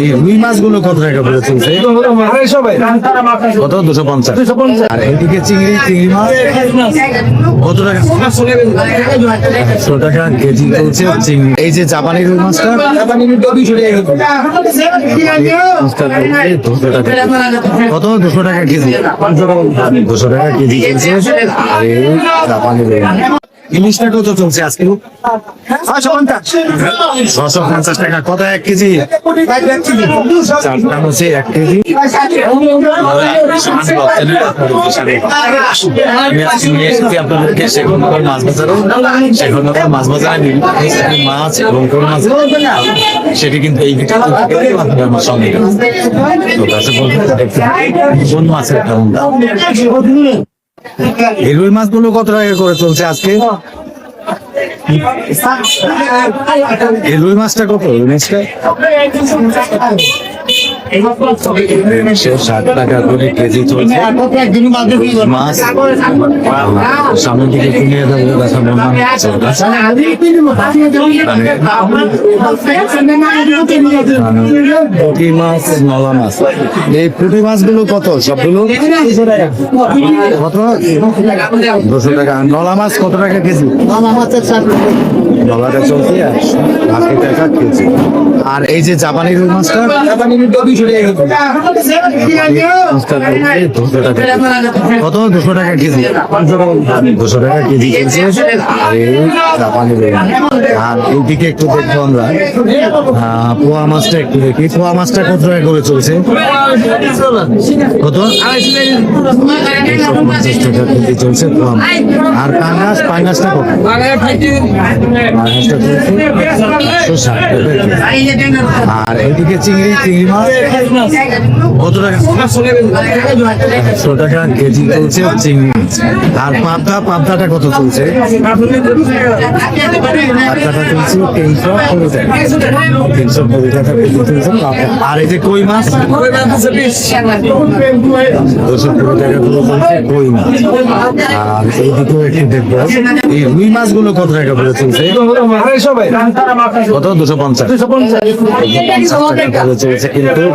এই রুই মাছগুলো কত টাকা করে চলছে কত? দুশো পঞ্চাশ। আর এদিকে চিংড়ি চিংড়ি মাছ। কত টাকা? একশো টাকা কেজি চলছে চিংড়ি। এই যে জাপানি রুই মাছটা কত? দুশো টাকা কেজি। দুশো টাকা কেজি চলছে। আর এই জাপানি রুই। ইলিশটা কত চলছে আজকে? ছশো পঞ্চাশ। টাকা। কত এক কেজি? চারটা হচ্ছে এক কেজি। আপনাদেরকে মাছ বাজারও। সেখানকার মাছ বাজারে মাছ এবং কোন মাছ সেটি কিন্তু এই সঙ্গে কোন মাছের দাম এই রুই মাছগুলো কত টাকা করে চলছে আজকে? এই রুই মাছটা কত? রুই মাছটা? ষাট টাকা করে কেজি চলছে। মাছ। সামনের দিকে কিনে দেবো দেখা মনে পুঁটি মাছ নলা মাছ। এই পুঁটি মাছগুলো কত? সবগুলো? কত? দুশো টাকা। নলা মাছ কত টাকা কেজি? নলাটা চলছে টাকা কেজি। আর এই যে জাপানি রুই মাছটা কত? দুশো টাকা কেজি। দুশো টাকা কেজি চলছে আর এইদিকে একটু দেখব আমরা। পোয়া মাছটা একটু দেখি। পোয়া মাছটা কত টাকা করে চলছে? কত? পঞ্চাশ চলছে পোয়া। আর পাঙ্গাস? পাঙ্গাসটা কত? পাঙ্গাসটা চলছে। আর এইদিকে চিংড়ি চিংড়ি মাছ? কত টাকা? কেজি চলছে চিংড়ি আর পাবদা, পাবদাটা কত চলছে? পাবদাটা চলছে তিনশো কুড়ি টাকা। তিনশো কুড়ি টাকা কেজি চলছে আর এই যে কই মাছ? দুশো কুড়ি টাকা করে চলছে কই মাছ। আর এইদিকে একটু দেখব। এই রুই মাছগুলো কত টাকা করে চলছে? কত? দুশো পঞ্চাশ। ভালো চলছে। কিন্তু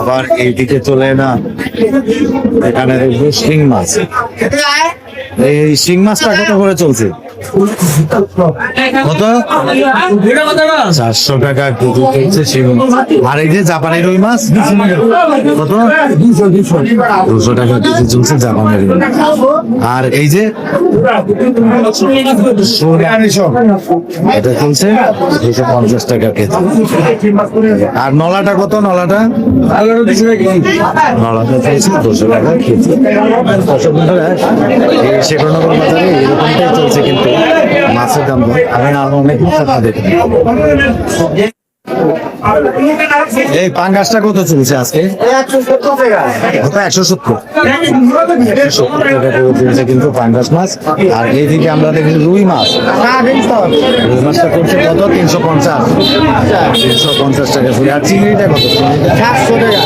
আবার এইদিকে চলে না। এখানে দেখব শিং মাছ। এই শিং মাছটা কত করে চলছে? চারশো টাকা আর এই যে রুই মাছ? কত? দুশো টাকা কেজি চলছে জাপানি আর এই যে এটা চলছে দুশো পঞ্চাশ টাকা কেজি। আর নলাটা কত? নলাটা? নলাটা চলছে দুশো টাকা কেজি। এরকমটাই চলছে কিন্তু দাম আমি অনেক এই পাঙ্গাসটা কত চলছে আজকে? একশো সত্তর। কিন্তু পাঙ্গাস মাছ। আর এইদিকে আমরা দেখি রুই মাছ। রুই মাছটা করছে কত? তিনশো পঞ্চাশ। তিনশো পঞ্চাশ টাকা করে। আর চিংড়িটা কত? চিংড়িটা সাতশো টাকা।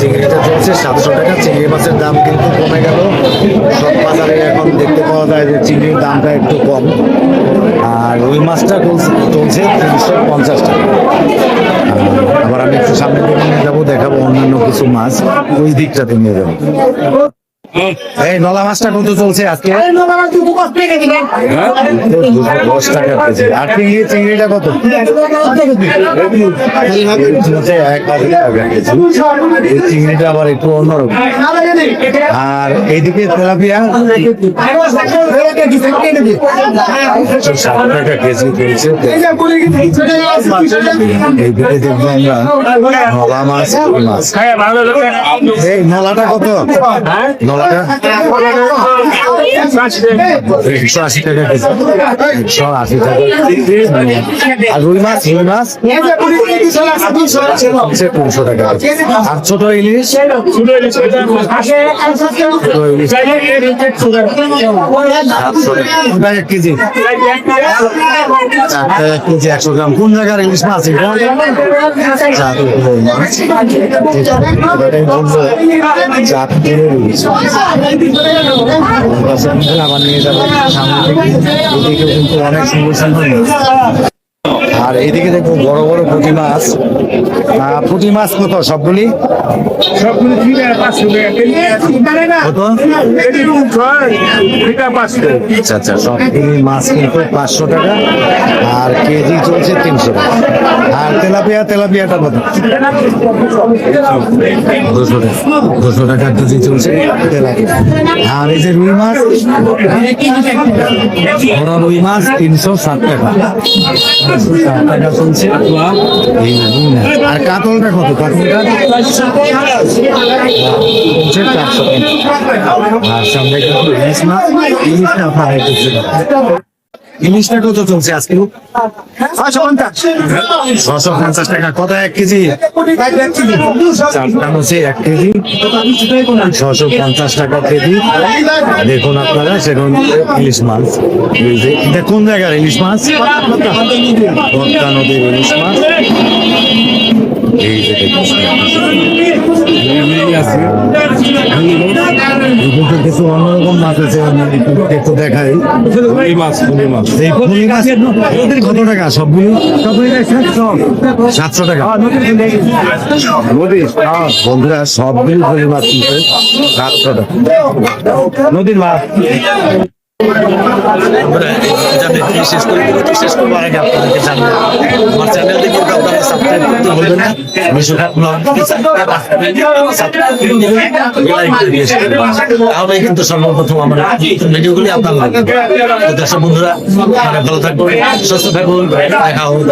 চিংড়িটা চলছে সাতশো টাকা। চিংড়ি মাছের দাম কিন্তু কমে গেল। সব বাজারে এখন দেখতে পাওয়া যায় যে চিংড়ির দামটা একটু কম। মাছটা চলছে তিনশো পঞ্চাশ টাকা। আবার আমি একটু সামনের নিয়ে যাব, দেখাবো অন্যান্য কিছু মাছ, ওই দিকটাতে নিয়ে যাব। এই নলা মাছটা কত চলছে আজকে? দশ টাকা কেজি। আর চিংড়ি চিংড়িটা কত? এই চিংড়িটা আবার একটু অন্যরকম। আর এইদিকে তেলাপিয়া? একশো ষাট টাকা কেজি চলছে। এইদিকে দেখব আমরা। নলা মাছ এই নলাটা কত? কাতলাটা টাকা একশো টাকা আর রুই মাছ রুই মাছ? তিনশো টাকা। আর ছোট ইলিশ? কেজি। কেজি, একশো গ্রাম। কোন জায়গার ইলিশ মাছ এটা? আবার নিয়ে যাব সামনে থেকে কিন্তু অনেক সুন্দর সুন্দর। আর এদিকে দেখো বড় বড় পুঁটি মাছ। পুঁটি মাছ কত? সবগুলি? আচ্ছা আচ্ছা সবগুলি মাছ কিন্তু পাঁচশো টাকা আর কেজি চলছে তিনশো টাকা। আর তেলাপিয়া তেলাপিয়াটা কত? দুশো টাকা দুশো টাকা কেজি চলছে তেলাপিয়া। আর এই যে রুই মাছ রুই মাছ তিনশো ষাট টাকা। টাকা চলছে না, আর কাতলটা কত? কাতলটা? আর সামনে কিন্তু ইলিশ মাছ? ইলিশটা আপনার ইলিশটা কত চলছে আজকে? ছয়শো পঞ্চাশ। ছশো পঞ্চাশ টাকা। কত এক কেজি? চারটা হচ্ছে এক কেজি। ছশো পঞ্চাশ টাকা কেজি। দেখুন আপনারা সেরকম ইলিশ মাছ। এটা কোন জায়গার ইলিশ মাছ? পদ্মা নদীর ইলিশ মাছ। মাছ আছে একটু দেখাই কত টাকা সবগুলো সাতশো টাকা বন্ধুরা সবগুলো ফুলি মাছ সাতশো টাকা নদীর মাছ আমরা যাতে শেষ করে শেষ করব, আগে আপনাদেরকে জানব আমার চ্যানেলটি কিন্তু আপনারা সাবস্ক্রাইব করতে ভুলবেন না। বিশ্বকাপ তাহলে কিন্তু সর্বপ্রথম আমার ভিডিওগুলি আপনার লাগবে। দর্শক বন্ধুরা, আপনারা ভালো থাকবেন, সুস্থ থাকুন। দেখা হবে